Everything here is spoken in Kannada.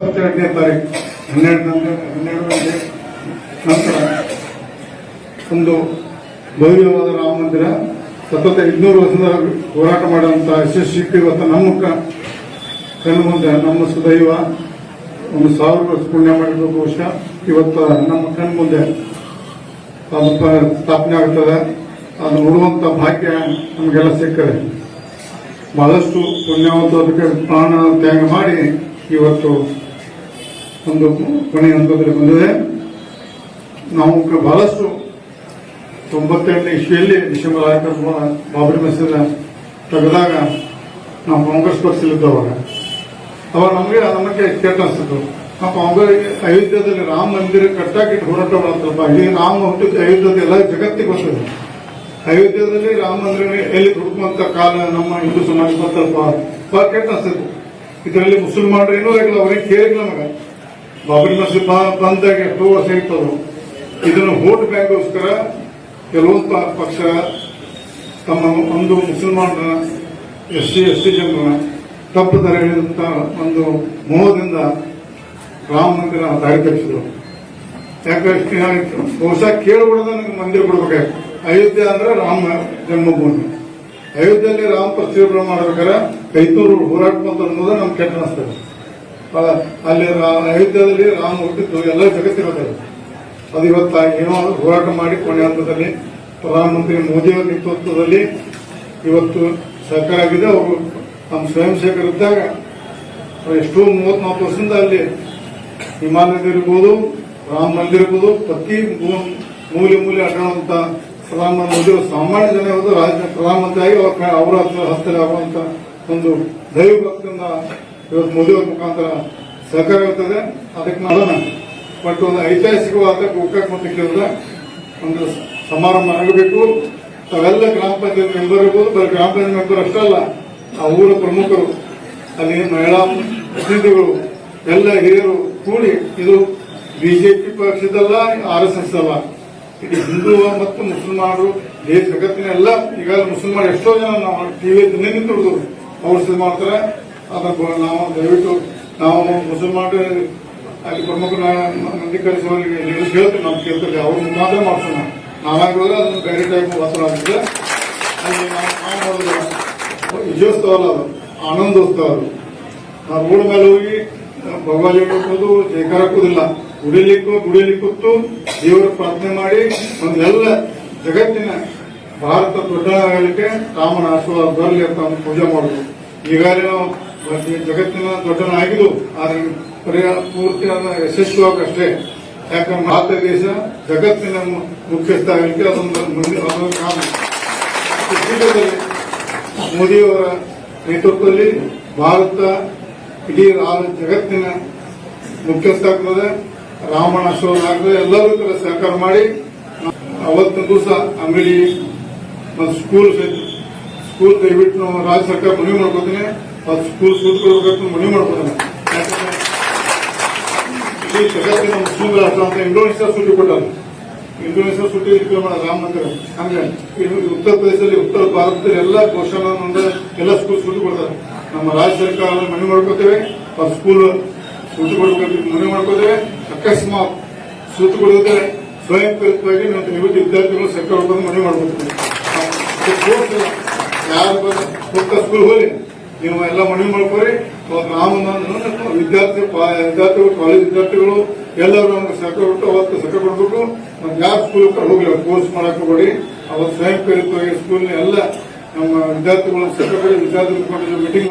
ಇಪ್ಪತ್ತೆರಡನೇ ತಾರೀಕು ಹನ್ನೆರಡನೇ ಹನ್ನೆರಡು ಗಂಟೆ ನಂತರ ಒಂದು ಭವ್ಯವಾದ ರಾಮ ಮಂದಿರ, ಸತತ ಇನ್ನೂರು ವರ್ಷದ ಹೋರಾಟ ಮಾಡುವಂತಹ ಯಶಸ್ವಿ ಇವತ್ತು ನಮ್ಮ ಕಣ್ಣು ಮುಂದೆ, ನಮ್ಮ ಸುದೈವ, ಒಂದು ಸಾವಿರ ವರ್ಷ ಪುಣ್ಯ ಮಾಡಿದ ಇವತ್ತು ನಮ್ಮ ಕಣ್ಣು ಮುಂದೆ ಸ್ಥಾಪನೆ ಆಗ್ತದೆ. ಅದು ನೋಡುವಂತ ಭಾಗ್ಯ ನಮಗೆಲ್ಲ ಸಿಕ್ಕದೆ ಬಹಳಷ್ಟು ಪುಣ್ಯವಂತ ಅದಕ್ಕೆ ಪ್ರಾಣ ತ್ಯಾಗ ಮಾಡಿ ಇವತ್ತು ಒಂದು ಕೊನೆಯ ಹಂತದಲ್ಲಿ ಬಂದಿದೆ. ನಾವು ಬಹಳಷ್ಟು ತೊಂಬತ್ತೆರಡನೇ ಇಸ್ವಿಯಲ್ಲಿ ಡಿಸೆಂಬರ್ ಆಯ್ತು ಬಾಬರಿ ಮಸೀದ ತೆಗೆದಾಗ ನಾವು ಕಾಂಗ್ರೆಸ್ ಪಕ್ಷದಲ್ಲಿದ್ದವಾಗ ಅವಾಗ ನಮಗೆ ನಮಗೆ ಕೆಟ್ಟ ಅನಿಸ್ತು ನಾವು ಕಾಂಗ್ರೆಸ್ ಅಯೋಧ್ಯದಲ್ಲಿ ರಾಮ ಮಂದಿರ ಕಟ್ಟಾಕಿಟ್ಟು ಹೋರಾಟ ಮಾಡ್ತಪ್ಪ ಇಲ್ಲಿ ರಾಮ ಹುಟ್ಟಿದ ಅಯೋಧ್ಯದ ಎಲ್ಲ ಜಗತ್ತಿಗೆ ಗೊತ್ತಿದೆ. ಅಯೋಧ್ಯದಲ್ಲಿ ರಾಮ ಮಂದಿರ ಎಲ್ಲಿ ಹುಡುಕುವಂತ ಕಾಲ ನಮ್ಮ ಹಿಂದೂ ಸಮಾಜ ಬಹಳ ಕೆಟ್ಟ ಅನಿಸ್ತು ಇದರಲ್ಲಿ ಮುಸಲ್ಮಾನರು ಏನೂ ಆಗಿಲ್ಲ ಅವ್ರಿಗೆ ಕೇಳಿಲ್ಲ ನಮಗೆ. ಬ- ಬಂದಾಗ ಎಷ್ಟೋ ವರ್ಷ ಇರ್ತದ್ರು ಇದನ್ನು ವೋಟ್ ಬ್ಯಾಂಕ್ಗೋಸ್ಕರ ಕೆಲವೊಂದು ಪಕ್ಷ, ತಮ್ಮ ಒಂದು ಮುಸಲ್ಮಾನರ ಎಸ್ ಸಿ ಎಸ್ ಸಿ ಜನರ ತಪ್ಪು ದಾರಿಗಳಿಂದ ಒಂದು ಮೋಹದಿಂದ ರಾಮ ಮಂದಿರ ದಾರಿ ತಪ್ಪಿಸಿದ್ರು ಯಾಕೆ ಬಹುಶಃ ಕೇಳ್ಬಿಡೋದ ನನಗೆ ಮಂದಿರ ಕೊಡ್ಬೇಕಾಯ್ತು. ಅಯೋಧ್ಯೆ ಅಂದ್ರೆ ರಾಮ ಜನ್ಮಭೂಮಿ. ಅಯೋಧ್ಯೆಯಲ್ಲಿ ರಾಮ ಪ್ರತಿಷ್ಠಾಪನೆ ಮಾಡ್ಬೇಕಾದ್ರೆ ಕೈತೂರು ಹೋರಾಟ ಅನ್ನೋದು ನಮ್ಗೆ ಕೆಟ್ಟ ಅನಿಸ್ತದೆ. ಅಲ್ಲ, ಅಯೋಧ್ಯದಲ್ಲಿ ರಾಮ ಹುಟ್ಟಿದ್ದು ಎಲ್ಲ ಜಗತ್ತಿರುತ್ತೆ ಅದು ಇವತ್ತು ಏನೋ ಹೋರಾಟ ಮಾಡಿ ಕೊನೆ ಹಂತದಲ್ಲಿ ಪ್ರಧಾನಮಂತ್ರಿ ಮೋದಿಯವರ ನೇತೃತ್ವದಲ್ಲಿ ಇವತ್ತು ಸರ್ಕಾರ ಆಗಿದೆ. ಅವರು ನಮ್ಮ ಸ್ವಯಂ ಸೇವಕರಿದ್ದಾಗ ಎಷ್ಟೋ ಮೂವತ್ನಾಲ್ಕು ವರ್ಷದಿಂದ ಅಲ್ಲಿ ವಿಮಾನ ಇರ್ಬೋದು ರಾಮ ಮಂದಿರ ಇರ್ಬೋದು ಪ್ರತಿ ಮೂಲೆ ಮೂಲೆ ಅಡ್ಡಾಡುವಂತ ಪ್ರಧಾನಮಂತ್ರಿ ಮೋದಿ ಅವರು ಸಾಮಾನ್ಯ ಜನ ಇರೋದು ರಾಜ್ಯ ಪ್ರಧಾನಮಂತ್ರಿ ಆಗಿ ಅವ್ರ ಅವರ ಆಗುವಂತ ಒಂದು ದೈವ ಭಕ್ತಿಯಿಂದ ಇವತ್ತು ಮೋದಿ ಅವರ ಮುಖಾಂತರ ಸಹಕಾರ ಇರ್ತದೆ. ಅದಕ್ಕೆ ನಾನು ಬಟ್ ಒಂದು ಐತಿಹಾಸಿಕವಾದ ಗೋಕಾಕ್ ಮತ್ತು ಕೇಳಿದ್ರೆ ಒಂದು ಸಮಾರಂಭ ಆಗಬೇಕು. ತಾವೆಲ್ಲ ಗ್ರಾಮ ಪಂಚಾಯತ್ ಮೆಂಬರ್ ಇರ್ಬೋದು, ಬರೀ ಗ್ರಾಮ ಪಂಚಾಯತ್ ಮೆಂಬರ್ ಅಷ್ಟೇ ಅಲ್ಲ, ಆ ಊರ ಪ್ರಮುಖರು, ಅಲ್ಲಿ ಮಹಿಳಾ ಪ್ರತಿನಿಧಿಗಳು, ಎಲ್ಲ ಹಿರಿಯರು ಕೂಡಿ ಇದು ಬಿಜೆಪಿ ಪಕ್ಷದಲ್ಲ, ಆರ್ ಎಸ್ ಎಸ್ ಅಲ್ಲ. ಇಡೀ ಹಿಂದೂ ಮತ್ತು ಮುಸಲ್ಮಾನರು ದೇಶ ಜಗತ್ತಿನ ಎಲ್ಲ ಈಗ ಮುಸಲ್ಮಾನ ಎಷ್ಟೋ ಜನ ನಾವು ಟಿವಿ ಅವ್ರು ಸಿದ್ಧ ಮಾಡ್ತಾರೆ ನಾವು ದಯವಿಟ್ಟು ನಾವು ಮುಸಲ್ಮಾನರು ಅಲ್ಲಿ ಪ್ರಮುಖ ನಂದಿ ಕಳಿಸುವವರಿಗೆ ಹೇಳ್ತೀವಿ ನಾವು ಕೇಳ್ತೀವಿ, ಅವ್ರ ಮಾತ್ರ ಮಾಡ್ಸೋಣ. ನಾವಾಗಿರೋದು ಅದನ್ನು ಬೇರೆ ಟೈಪ್ ವಾಸನ ಆಗಿದೆ ಅಲ್ಲಿ ನಾವು ನಾವು ಮಾಡೋದು ವಿಜಯೋತ್ಸವ ಅಲ್ಲ ಅದು, ಆನಂದೋತ್ಸವ ಅದು. ನಾವು ರೋಡ್ ಮೇಲೆ ಹೋಗಿ ಭಗವಾನ್ ಹಾಕೋದು ಜಯಕಾರ ಹಾಕೋದಿಲ್ಲ ಗುಡಿಲಿಕ್ಕೂ, ಗುಡಿಲಿ ಕೂತು ದೇವರ ಪ್ರಾರ್ಥನೆ ಮಾಡಿ ಒಂದು ಜಗತ್ತಿನ ಭಾರತ ದೊಡ್ಡ ಆಗಲಿಕ್ಕೆ ರಾಮನ ಆಶೀರ್ವಾದ ಬರಲಿ ಅಂತ ಪೂಜೆ ಮಾಡೋದು ಈಗಾಗಲೇ ನಾವು ಈ ಜಗತ್ತಿನ ದೊಡ್ಡನಾಗಿದ್ದು ಆದರೆ ಆದ್ರೆ ಪೂರ್ತಿಯಾದ ಯಶಸ್ವಿ ಯಶಸ್ವಿಯಾಗಷ್ಟೇ ಯಾಕಂದ್ರೆ ಭಾರತ ದೇಶ ಜಗತ್ತಿನ ಮುಖ್ಯಸ್ಥ ಆಗಲಿಕ್ಕೆ ಅದೊಂದು ಮುಂದಿನ ಕಾರಣ. ಮೋದಿಯವರ ನೇತೃತ್ವದಲ್ಲಿ ಭಾರತ ಇಡೀ ಜಗತ್ತಿನ ಮುಖ್ಯಸ್ಥ ಆಗ್ತದೆ. ರಾಮಣ ಶೋಧ ಆಗ್ತದೆ. ಎಲ್ಲರೂ ಕೂಡ ಸಹಕಾರ ಮಾಡಿ, ಅವತ್ತಿನ ದಿವಸ ಅಂಗಡಿ ಮತ್ತು ಸ್ಕೂಲ್ ಸ್ಕೂಲ್ ದಯವಿಟ್ಟು ನಾವು ರಾಜ್ಯ ಸರ್ಕಾರ ಮನವಿ ಮಾಡ್ಕೋತೀನಿ. ಸ್ಕೂಲ್ ಮನೆ ಮನವಿ ಇಡೀ ಜಗತ್ತಿನ ಮುಸ್ಲಿಂ ರಾಷ್ಟ್ರ ಅಂತ ಇಂಡೋನೇಷ್ಯಾ ಸುಟ್ಟಿ ಕೊಟ್ಟಾರೆ ಇಂಡೋನೇಷ್ಯಾ ಸುಟ್ಟಿ ರಾಮ ಮಂದಿರ. ಹಂಗೆ ಉತ್ತರ ಪ್ರದೇಶದಲ್ಲಿ ಉತ್ತರ ಭಾರತದಲ್ಲಿ ಎಲ್ಲ ಘೋಷಣೆ ಎಲ್ಲ ಸ್ಕೂಲ್ ಸೂಟಿ ಕೊಡ್ತಾರೆ. ನಮ್ಮ ರಾಜ್ಯ ಸರ್ಕಾರ ಮನವಿ ಮಾಡ್ಕೋತೇವೆ. ಅವ್ರ ಸ್ಕೂಲ್ ಸೂಟಿ ಕೊಡ್ಬೇಕು ಮನವಿ ಮಾಡ್ಕೋತೇವೆ. ಅಕಸ್ಮಾತ್ ಸೂಟಿ ಕೊಡೋದ್ರೆ ಸ್ವಯಂ ಪ್ರೇರಿತವಾಗಿ ನಮ್ಮ ದಯವಿಟ್ಟು ವಿದ್ಯಾರ್ಥಿಗಳು ಸರ್ಕಾರ ಮನವಿ ಮಾಡ್ಕೋತೀವಿ. ಯಾರು ಬಂದ ಸ್ಕೂಲ್ ಹೋಗಿ ನೀವು ಎಲ್ಲ ಮನವಿ ಮಾಡ್ಕೊರಿ. ನಾವು ವಿದ್ಯಾರ್ಥಿ ವಿದ್ಯಾರ್ಥಿಗಳು ಕಾಲೇಜ್ ವಿದ್ಯಾರ್ಥಿಗಳು ಎಲ್ಲರೂ ನಮ್ಗೆ ಸಹಕಾರ ಕೊಟ್ಟು ಅವತ್ತು ಸಹಕಾರ ಕೊಡ್ಬೇಕು ನಮ್ಗೆ ಯಾವ ಸ್ಕೂಲ್ ಹೋಗಿಲ್ಲ ಕೋರ್ಸ್ ಮಾಡಕ್ ಹೋಗಿ ಅವತ್ತು ಸ್ವಯಂ ಪ್ರೇರಿತವಾಗಿ ಸ್ಕೂಲ್ ಎಲ್ಲ ನಮ್ಮ ವಿದ್ಯಾರ್ಥಿಗಳು ಸಹಕಾರ ವಿದ್ಯಾರ್ಥಿಗಳು ಮೀಟಿಂಗ್